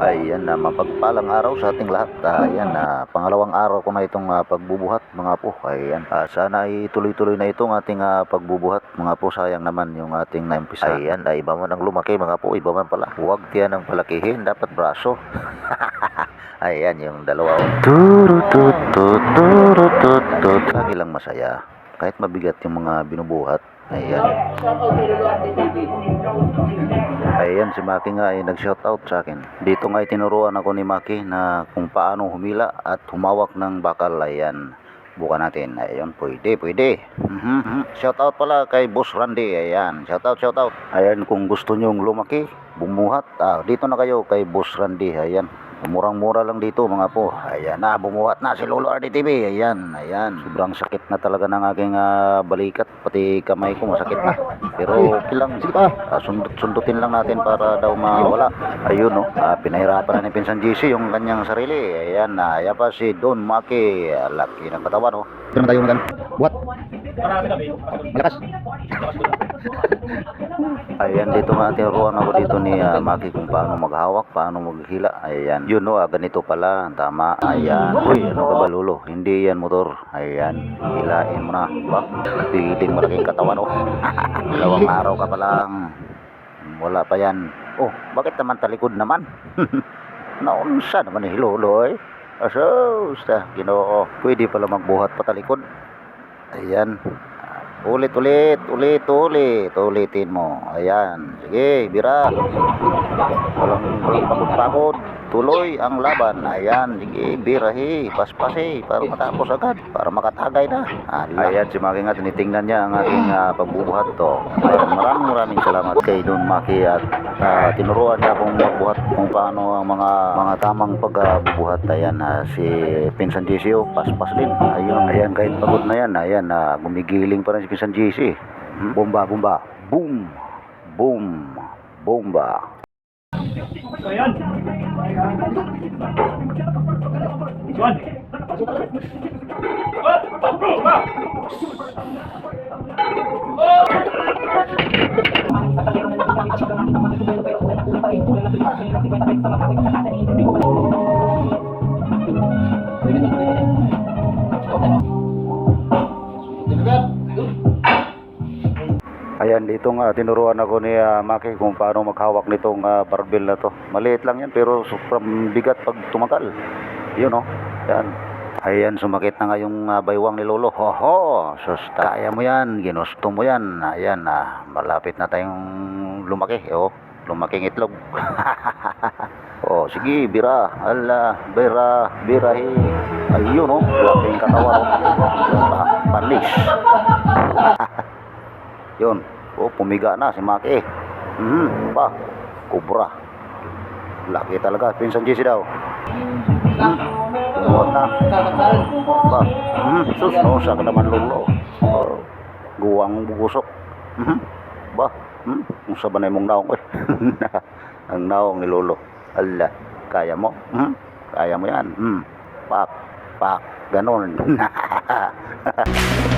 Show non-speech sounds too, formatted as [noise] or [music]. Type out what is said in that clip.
Ayan na mapagpalang araw sa ating lahat. Ah, Ayan na pangalawang araw ko na itong ah, pagbubuhat mga po. Ayan. Ah, sana ay tuloy-tuloy na itong ating ah, pagbubuhat mga po. Sayang naman yung ating naimpisa. Ayan, ay iba man ang lumaki mga po. Iba man pala. Huwag tiyan ang palakihin. Dapat braso. [laughs] Ayan yung dalawa. Turutut, turutut, tut. Lagi lang masaya. Kahit mabigat yung mga binubuhat. Ayan. Ayan, si Maki nga ay nag-shoutout sa akin. Dito nga ay tinuruan ako ni Maki na kung paano humila at humawak ng bakal. Ayan, buka natin. Ayan, pwede, pwede. Mhm. Shoutout pala kay Boss Randy. Ayan, shoutout, shoutout. Ayan, kung gusto nyong lumaki, bumuhat. Ah, dito na kayo kay Boss Randy. Ayan. Murang-mura lang dito mga po. Ayan na, bumuhat na si Lolo RDTV. Ayan, ayan. Sobrang sakit na talaga ng aking ah, balikat. Pati kamay ko masakit na. Pero okay lang. Ah, sundot, sundutin lang natin para daw mawala. Ayun no. Ah, pinahirapan na ni Pinsan GC yung kanyang sarili. Ayan na. ayan pa si Don Maki. Laki ng katawan no. Ito naman tayo magan. Malakas. Ayan, dito nga tinuruan ako dito ni ah, Maki kung paano maghawak, paano maghila. Ayan. Yun no, ah, ganito pala. Tama. Ayan. Uy, ano ka ba lulo? Hindi yan motor. Ayan. Hilain mo na. Ba? Piling malaking katawan oh. [laughs] Dalawang araw ka pa. Wala pa yan. Oh, bakit naman talikod naman? [laughs] Naunsa naman ni Lolo eh. Asos, ta, ginoo. Pwede pala magbuhat patalikod. Ayan. Ulit, ulit, ulit, ulit. Ulitin mo. Ayan. Sige, bira. Walang, walang pagod-pagod. Tuloy ang laban. Ayan. Sige, birahi. Paspasi. Para matapos agad. Para makatagay na. Ala. Ayan, si Maki nga tinitingnan niya ang aking ah, pagbubuhat to. Ayan, maraming maraming salamat kay Don Maki at ah, tinuruan niya akong magbuhat kung paano ang mga mga tamang pagbubuhat. Ayan, ah, si Pinsan JC, oh, paspas din. Ayun, ayan, kahit pagod na yan. Ayan, ah, gumigiling pa rin si Pinsan JC. Hmm, Bomba, bomba. Boom! Boom! Bomba! So, yan. Juan. Ayan, dito nga tinuruan ako ni ah, Maki kung paano maghawak nitong ah, barbell na to. Maliit lang yan pero sobrang bigat pag tumagal. Yun oh. Yan. Ayan, sumakit na nga yung ah, baywang ni Lolo. Hoho, sus, kaya mo yan, ginusto mo yan. Ayan, ah, malapit na tayong lumaki. Oh, lumaking itlog. [laughs] oh, sige, bira. Ala, bira, birahi. Ayun oh, laking katawan oh. Panis. [laughs] Yun. Oh, pumiga na si Maki. Hmm, pa. Kubra. Laki talaga. Pinsan GC daw. Hmm. Tumuot na. Pa. Hmm, sus. No, sa ka naman lulo. Oh, guwang bugusok. Hmm. Ba. Hmm. Kung sa banay mong naong. Eh. [laughs] Ang naong ni Lolo. Ala. Kaya mo? Hmm. Kaya mo yan. Hmm. Pak. Pak. Ganon. [laughs]